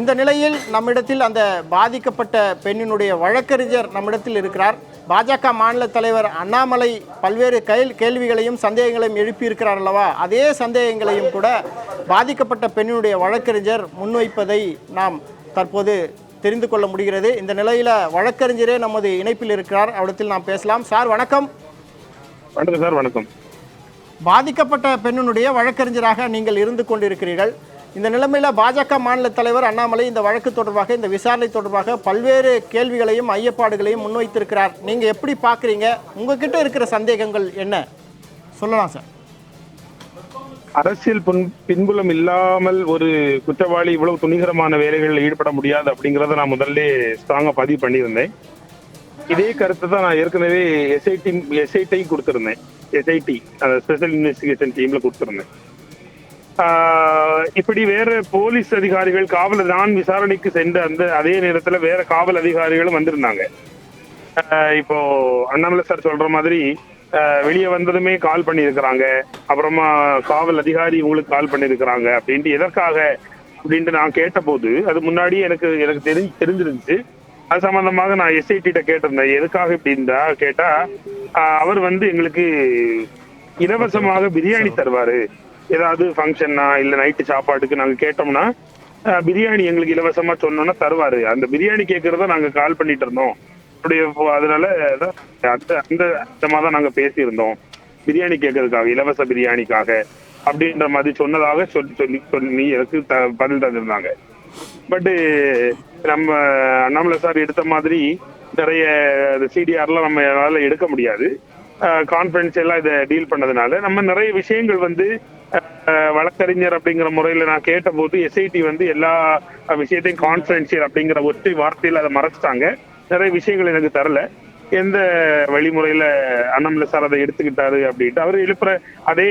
இந்த நிலையில் நம்மிடத்தில் அந்த பாதிக்கப்பட்ட பெண்ணினுடைய வழக்கறிஞர் நம்மிடத்தில் இருக்கிறார். பாஜக மாநில தலைவர் அண்ணாமலை பல்வேறு கேள் கேள்விகளையும் சந்தேகங்களையும் எழுப்பியிருக்கிறார் அல்லவா? அதே சந்தேகங்களையும் கூட பாதிக்கப்பட்ட பெண்ணினுடைய வழக்கறிஞர் முன்வைப்பதை நாம் தற்போது தெரிந்து கொள்ள முடிகிறது. இந்த நிலையில் வழக்கறிஞரே நமது இணைப்பில் இருக்கிறார். அவரிடத்தில் நாம் பேசலாம். சார் வணக்கம். வணக்கம் சார் வணக்கம். பாதிக்கப்பட்ட பெண்ணினுடைய வழக்கறிஞராக நீங்கள் இருந்து கொண்டிருக்கிறீர்கள். இந்த நிலைமையில் பாஜக மாநில தலைவர் அண்ணாமலை இந்த வழக்கு தொடர்பாக இந்த விசாரணை தொடர்பாக பல்வேறு கேள்விகளையும் ஐயப்பாடுகளையும் முன்வைத்திருக்கிறார். நீங்கள் எப்படி பார்க்குறீங்க உங்ககிட்ட இருக்கிற சந்தேகங்கள் என்ன? சொல்லலாம் சார். அரசியல் பின் பின்புலம் இல்லாமல் ஒரு குற்றவாளி இவ்வளவு துணிகரமான வேலைகளில் ஈடுபட முடியாது அப்படிங்கிறத நான் முதல்ல ஸ்ட்ராங்காக பதிவு பண்ணியிருந்தேன். இதே கருத்தை தான் நான் ஏற்கனவே எஸ்ஐடி எஸ்ஐடி கொடுத்துருந்தேன். எஸ்ஐடி அந்த ஸ்பெஷல் இன்வெஸ்டிகேஷன் டீம்ல கொடுத்துருந்தேன். இப்படி வேற போலீஸ் அதிகாரிகள் காவல் நான் விசாரணைக்கு சென்ற அந்த அதே நேரத்துல வேற காவல் அதிகாரிகளும் வந்திருந்தாங்க. ஆஹ் இப்போ அண்ணாமலை சார் சொல்ற மாதிரி வெளியே வந்ததுமே கால் பண்ணியிருக்கிறாங்க. அப்புறமா காவல் அதிகாரி உங்களுக்கு கால் பண்ணியிருக்கிறாங்க அப்படின்ட்டு எதற்காக அப்படின்ட்டு நான் கேட்டபோது அது முன்னாடி எனக்கு எனக்கு தெரிஞ்சு தெரிஞ்சிருந்துச்சு. அது சம்பந்தமாக நான் எஸ்ஐடி கிட்ட கேட்டிருந்தேன். எதுக்காக இப்படின்றா கேட்டா அவர் வந்து எங்களுக்கு இலவசமாக பிரியாணி தருவாரு. ஏதாவது ஃபங்க்ஷன்னா இல்லை நைட்டு சாப்பாட்டுக்கு நாங்க கேட்டோம்னா பிரியாணி எங்களுக்கு இலவசமா சொன்னோம்னா தருவார். அந்த பிரியாணி கேட்கறத நாங்க கால் பண்ணிட்டு இருந்தோம். அப்படியே அதனால அந்த அந்த விதமாக தான் நாங்க பேசியிருந்தோம். பிரியாணி கேட்கறதுக்காக இலவச பிரியாணிக்காக அப்படின்ற மாதிரி சொன்னதாக சொல்லி சொல்லி சொல்லி எனக்கு த- பதில் தந்திருந்தாங்க. பட்டு நம்ம அண்ணாமலை சார் எடுத்த மாதிரி நிறைய சிடிஆர்லாம் நம்ம அதனால எடுக்க முடியாது. கான்பிடன்ஷியலா இதை டீல் பண்ணதுனால நம்ம நிறைய விஷயங்கள் வந்து வழக்கறிஞர் அப்படிங்கிற முறையில நான் கேட்டபோது எஸ்ஐடி வந்து எல்லா விஷயத்தையும் கான்பிடன்ஷியல் அப்படிங்கிற ஒற்றை வார்த்தையில அதை மறைச்சிட்டாங்க. நிறைய விஷயங்கள் எனக்கு தரல. எந்த வழிமுறையில அண்ணாமலை சார் அதை எடுத்துக்கிட்டாரு அப்படின்ட்டு அவர் எழுப்புற அதே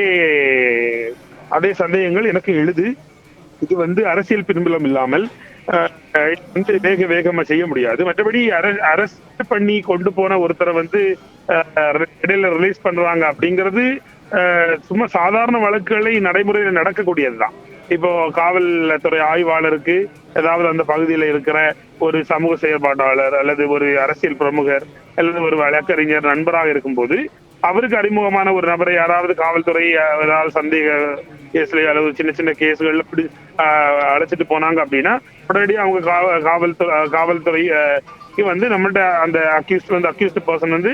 அதே சந்தேகங்கள் எனக்கு எழுது. இது வந்து அரசியல் பின்புலம் இல்லாமல் வந்து வேக வேகமா செய்ய முடியாது. மற்றபடி அரெஸ்ட் பண்ணி கொண்டு போன ஒருத்தரை வந்து இடையில ரிலீஸ் பண்றாங்க அப்படிங்கிறது சும்மா சாதாரண வழக்குகளை நடைமுறையில் நடக்கக்கூடியதுதான். இப்போ காவல்துறை ஆய்வாளருக்கு ஏதாவது அந்த பகுதியில இருக்கிற ஒரு சமூக செயற்பாட்டாளர் அல்லது ஒரு அரசியல் பிரமுகர் அல்லது ஒரு வழக்கறிஞர் நண்பராக இருக்கும்போது அவருக்கு அறிமுகமான ஒரு நபரை யாராவது காவல்துறை ஏதாவது சந்தேக கேஸ்ல அல்லது சின்ன சின்ன கேஸ்கள்ல பிடி அஹ், அழைச்சிட்டு போனாங்க அப்படின்னா உடனடியாக அவங்க காவ- காவல்துறை காவல்துறை வந்து நம்மள்ட்ட அந்த அக்யூஸ்ட் வந்து அக்யூஸ்ட் பர்சன் வந்து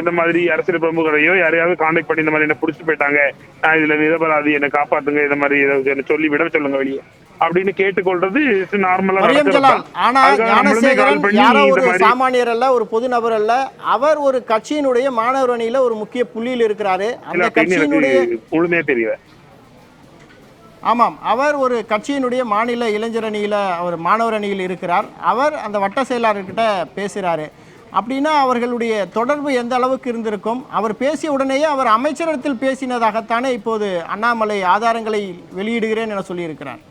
இந்த மாதிரி அரசியல் பிரமுகரையோ யாரையாவது காண்டாக்ட் பண்ணி இந்த மாதிரி என்ன புடிச்சிட்டு போயிட்டாங்க. நான் இதுல நிரபராதி என்னை காப்பாத்துங்க இந்த மாதிரி ஏதாவது என்னை சொல்லி விட சொல்லுங்க வெளியே. அப்படின்னு கேட்டுக்கொள்றது நார்மலா மரியம் ஜலால் ஆனா ஞானசேகரன் யாரோ ஒரு மாதிரி சாமானியர் அல்ல ஒரு பொது நபர் அல்ல அவர் ஒரு கட்சியினுடைய மாணவர் அணியில ஒரு முக்கிய புள்ளியில் இருக்கிறாரு. அந்த கட்சியினுடைய முழுமையா தெரியல. ஆமாம் அவர் ஒரு கட்சியினுடைய மாநில இளைஞர் அணியில் அவர் மாணவர் அணியில் இருக்கிறார். அவர் அந்த வட்ட செயலாளர்கிட்ட பேசுகிறாரு அப்படின்னா அவர்களுடைய தொடர்பு எந்த அளவுக்கு இருந்திருக்கும்? அவர் பேசிய உடனேயே அவர் அமைச்சரிடத்தில் பேசினதாகத்தானே இப்போது அண்ணாமலை ஆதாரங்களை வெளியிடுகிறேன் என சொல்லியிருக்கிறார்.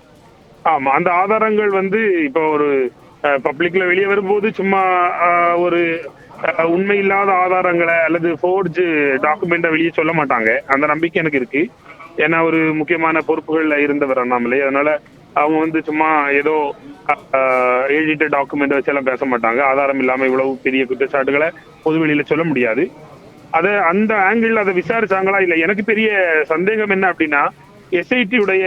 ஆமா அந்த ஆதாரங்கள் வந்து இப்போ ஒரு பப்ளிக்ல வெளியே வரும்போது சும்மா ஒரு அஹ், உண்மை இல்லாத ஆதாரங்களை அல்லது ஃபோர்ஜ் டாக்குமெண்ட்டை வெளியே சொல்ல மாட்டாங்க. அந்த நம்பிக்கை எனக்கு இருக்கு. ஏன்னா ஒரு முக்கியமான பொறுப்புகள்ல இருந்தவர் அண்ணாமலை. அதனால அவங்க வந்து சும்மா ஏதோ எழுதிட்டு டாக்குமெண்ட் வச்செல்லாம் பேச மாட்டாங்க. ஆதாரம் இல்லாம இவ்வளவு பெரிய குற்றச்சாட்டுகளை பொதுவெளியில சொல்ல முடியாது. அதை அந்த ஆங்கிள் அதை விசாரிச்சாங்களா? இல்ல. எனக்கு பெரிய சந்தேகம் என்ன அப்படின்னா எஸ்ஐடி உடைய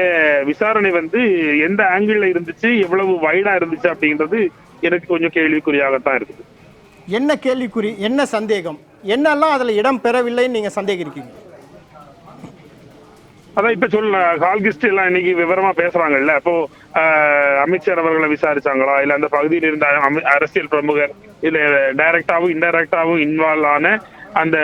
விசாரணை வந்து எந்த ஆங்கிள் இருந்துச்சு எவ்வளவு வைடா இருந்துச்சு அப்படின்றது எனக்கு கொஞ்சம் கேள்விக்குறியாகத்தான் இருக்குது. என்ன கேள்விக்குறி என்ன சந்தேகம்? என்னெல்லாம் அதில் இடம் பெறவில்லைன்னு நீங்கள் சந்தேகிக்கிறீங்க? அதான் இப்ப சொல்ல கால்கிஸ்ட் எல்லாம் இன்னைக்கு விவரமா பேசுறாங்கல்ல. அப்போ ஆஹ், அமைச்சர் அவர்களை விசாரிச்சாங்களா? இல்ல அந்த பகுதியில் இருந்த அம- அரசியல் பிரமுகர் இல்ல டைரக்டாவும் இன்டைரக்டாவும் இன்வால்வ் ஆன அந்த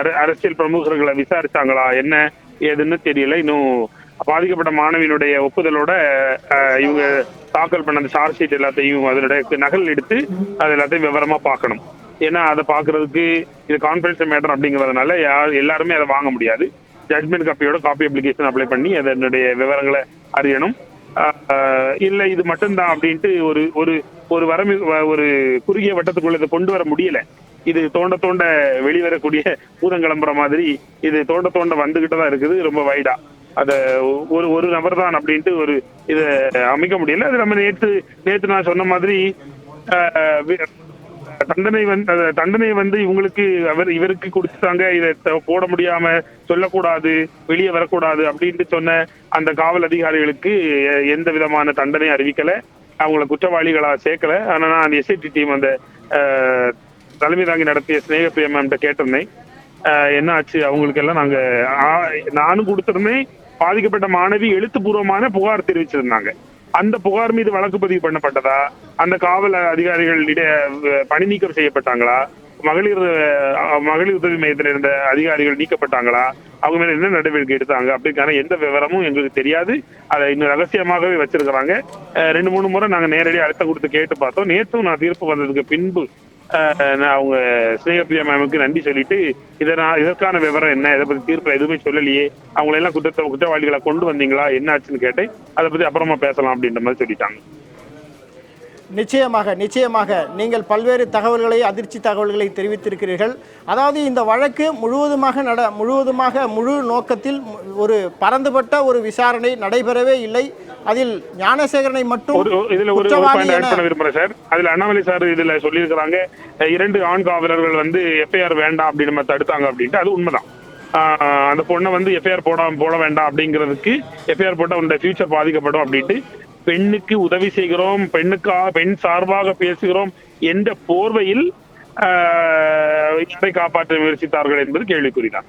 அர- அரசியல் பிரமுகர்களை விசாரிச்சாங்களா? என்ன ஏதுன்னு தெரியல. இன்னும் பாதிக்கப்பட்ட மாணவியினுடைய ஒப்புதலோட ஆஹ், இவங்க தாக்கல் பண்ண அந்த சார்ஜ் ஷீட் எல்லாத்தையும் அதனுடைய நகல் எடுத்து அது எல்லாத்தையும் விவரமா பார்க்கணும். ஏன்னா அதை பாக்குறதுக்கு இது கான்ஃபிடன்ஸ் மேட்டர் அப்படிங்கறதுனால யார் எல்லாருமே அதை வாங்க முடியாது. ஜட்மெண்ட் காப்பியோட காப்பி அப்ளிகேஷன் அப்ளை பண்ணி அதனுடைய விவரங்களை அறியணும். ஆஹ் இல்ல இது மட்டும்தான் அப்படின்ட்டு ஒரு ஒரு ஒரு வரமி வ- ஒரு குறுகிய வட்டத்துக்குள்ள இதை கொண்டு வர முடியல. இது தோண்ட தோண்ட வெளிவரக்கூடிய பூதம் கிளம்புற மாதிரி இது தோண்ட தோண்ட வந்துகிட்டு தான் இருக்குது ரொம்ப வைடா அத ஒரு ஒரு நபர் தான் அப்படின்ட்டு ஒரு இதை அமைக்க முடியல. அது நம்ம நேத்து நேத்து நான் சொன்ன மாதிரி தண்டனை வந்து தண்டனை வந்து இவங்களுக்கு அவர் இவருக்கு கொடுத்துட்டாங்க. இதை போட முடியாம சொல்லக்கூடாது வெளியே வரக்கூடாது அப்படின்ட்டு சொன்ன அந்த காவல் அதிகாரிகளுக்கு எந்த விதமான தண்டனை அறிவிக்கல. அவங்கள குற்றவாளிகளா சேர்க்கல. ஆனா நான் அந்த எஸ்ஐடி டீம் அந்த தலைமை தாங்கி நடத்திய ஸ்னேக பிரியம்கிட்ட கேட்டிருந்தேன். என்ன ஆச்சு? அவங்களுக்கு எல்லாம் நாங்க நானும் கொடுத்திருந்தேன் பாதிக்கப்பட்ட மாணவி எழுத்துப்பூர்வமான புகார் தெரிவிச்சிருந்தாங்க. அந்த புகார் மீது வழக்கு பதிவு பண்ணப்பட்டதா? அந்த காவல் அதிகாரிகள் பணி நீக்கம் செய்யப்பட்டாங்களா? மகளிர் மகளிர் உதவி மையத்தில் இருந்த அதிகாரிகள் நீக்கப்பட்டாங்களா? அவங்க மேல என்ன நடவடிக்கை எடுத்தாங்க? அப்படிக்கான எந்த விவரமும் எங்களுக்கு தெரியாது. அதை இன்னும் ரகசியமாகவே வச்சிருக்கிறாங்க. ரெண்டு மூணு முறை நாங்க நேரடியாக அழுத்த கொடுத்து கேட்டு பார்த்தோம். நேற்றும் நான் தீர்ப்பு வந்ததுக்கு பின்பு நான் அவங்க ஸ்னேகப்பிரியா மேமுக்கு நன்றி சொல்லிட்டு இதை நான் இதற்கான விவரம் என்ன இதை பத்தி தீர்ப்பு எதுவுமே சொல்லலையே அவங்களை எல்லாம் குற்றத்தை குற்றவாளிகளை கொண்டு வந்தீங்களா என்ன ஆச்சுன்னு கேட்டு அதை பத்தி அப்புறமா பேசலாம் அப்படின்ற மாதிரி சொல்லிட்டாங்க. நிச்சயமாக நிச்சயமாக நீங்கள் பல்வேறு தகவல்களை அதிர்ச்சி தகவல்களை தெரிவித்திருக்கிறீர்கள். அதாவது இந்த வழக்கு முழுவதுமாக நட முழுவதுமாக முழு நோக்கத்தில் ஒரு பரந்துபட்ட ஒரு விசாரணை நடைபெறவே இல்லை. அதில் ஞானசேகரனை மட்டும் இதுல ஒரு பண்ண விரும்புறேன் சார் அதுல அண்ணாமலை சார் இதுல சொல்லியிருக்கிறாங்க இரண்டு ஆண் காவலர்கள் வந்து எஃப்ஐஆர் வேண்டாம் அப்படின்னு நம்ம தடுத்தாங்க அப்படின்ட்டு. அது உண்மைதான். அந்த பொண்ணை வந்து எஃப்ஐஆர் போட போட வேண்டாம் அப்படிங்கிறதுக்கு எஃப்ஐஆர் போட்டா உன்னோட ஃபியூச்சர் பாதிக்கப்படும் அப்படின்ட்டு பெண்ணுக்கு உதவி செய்கிறோம் பெண்ணுக்கா பெண் சார்பாக பேசுகிறோம் என்ற போர்வையில் யாரை காப்பாற்ற முயற்சித்தார்கள் என்பது கேள்விக்குறிதான்.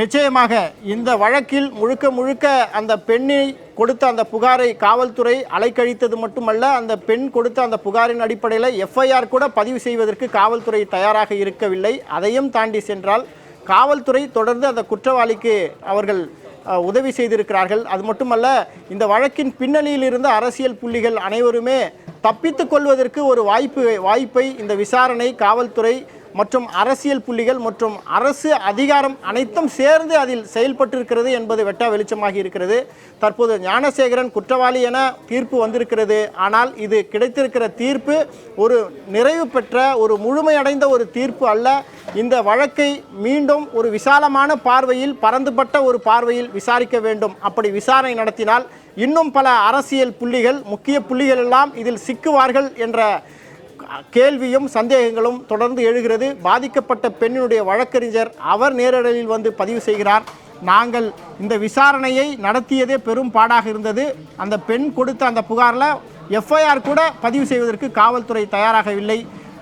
நிச்சயமாக இந்த வழக்கில் முழுக்க முழுக்க அந்த பெண்ணை கொடுத்த அந்த புகாரை காவல்துறை அலைக்கழித்தது மட்டுமல்ல அந்த பெண் கொடுத்த அந்த புகாரின் அடிப்படையில் எஃப்ஐஆர் கூட பதிவு செய்வதற்கு காவல்துறை தயாராக இருக்கவில்லை. அதையும் தாண்டி சென்றால் காவல்துறை தொடர்ந்து அந்த குற்றவாளிக்கு அவர்கள் உதவி செய்திருக்கிறார்கள். அது மட்டுமல்ல இந்த வழக்கின் பின்னணியில் இருந்த அரசியல் புள்ளிகள் அனைவருமே தப்பித்துக் கொள்வதற்கு ஒரு வாய்ப்பு வாய்ப்பை இந்த விசாரணை காவல்துறை மற்றும் அரசியல் புள்ளிகள் மற்றும் அரசு அதிகாரம் அனைத்தும் சேர்ந்து அதில் செயல்பட்டிருக்கிறது என்பது வெட்ட வெளிச்சமாகி இருக்கிறது. தற்போது ஞானசேகரன் குற்றவாளி என தீர்ப்பு வந்திருக்கிறது. ஆனால் இது கிடைத்திருக்கிற தீர்ப்பு ஒரு நிறைவு பெற்ற ஒரு முழுமையடைந்த ஒரு தீர்ப்பு அல்ல. இந்த வழக்கை மீண்டும் ஒரு விசாலமான பார்வையில் பரந்துபட்ட ஒரு பார்வையில் விசாரிக்க வேண்டும். அப்படி விசாரணை நடத்தினால் இன்னும் பல அரசியல் புள்ளிகள் முக்கிய புள்ளிகள் எல்லாம் இதில் சிக்குவார்கள் என்ற கேள்வியும் சந்தேகங்களும் தொடர்ந்து எழுகிறது. பாதிக்கப்பட்ட பெண்ணினுடைய வழக்கறிஞர் அவர் நேரடியில் வந்து பதிவு செய்கிறார். நாங்கள் இந்த விசாரணையை நடத்தியதே பெரும் பாடாக இருந்தது. அந்த பெண் கொடுத்த அந்த புகாரில் எஃப்ஐஆர் கூட பதிவு செய்வதற்கு காவல்துறை தயாராகவில்லை.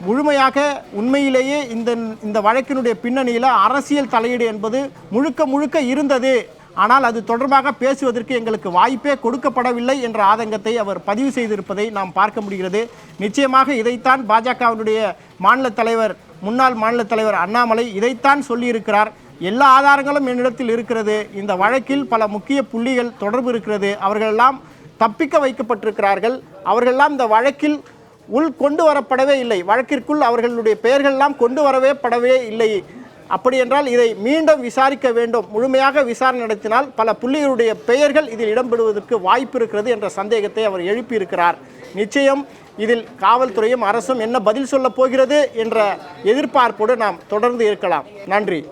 முழுமையாக உண்மையிலேயே இந்த இந்த வழக்கினுடைய பின்னணியில் அரசியல் தலையீடு என்பது முழுக்க முழுக்க இருந்தது. ஆனால் அது தொடர்பாக பேசுவதற்கு எங்களுக்கு வாய்ப்பே கொடுக்கப்படவில்லை என்ற ஆதங்கத்தை அவர் பதிவு செய்திருப்பதை நாம் பார்க்க முடிகிறது. நிச்சயமாக இதைத்தான் பாஜகவினுடைய மாநில தலைவர் முன்னாள் மாநில தலைவர் அண்ணாமலை இதைத்தான் சொல்லியிருக்கிறார். எல்லா ஆதாரங்களும் என்னிடத்தில் இருக்கிறது. இந்த வழக்கில் பல முக்கிய புள்ளிகள் தொடர்பு இருக்கிறது. அவர்களெல்லாம் தப்பிக்க வைக்கப்பட்டிருக்கிறார்கள். அவர்களெல்லாம் இந்த வழக்கில் உள் கொண்டு வரப்படவே இல்லை. வழக்கிற்குள் அவர்களுடைய பெயர்கள்லாம் கொண்டு வரவே படவே இல்லை. அப்படி என்றால் இதை மீண்டும் விசாரிக்க வேண்டும். முழுமையாக விசாரணை நடத்தினால் பல புள்ளிகளுடைய பெயர்கள் இதில் இடம்பெறுவதற்கு வாய்ப்பு இருக்கிறது என்ற சந்தேகத்தை அவர் எழுப்பியிருக்கிறார். நிச்சயம் இதில் காவல்துறையும் அரசும் என்ன பதில் சொல்லப் போகிறது என்ற எதிர்பார்ப்போடு நாம் தொடர்ந்து இருக்கலாம். நன்றி.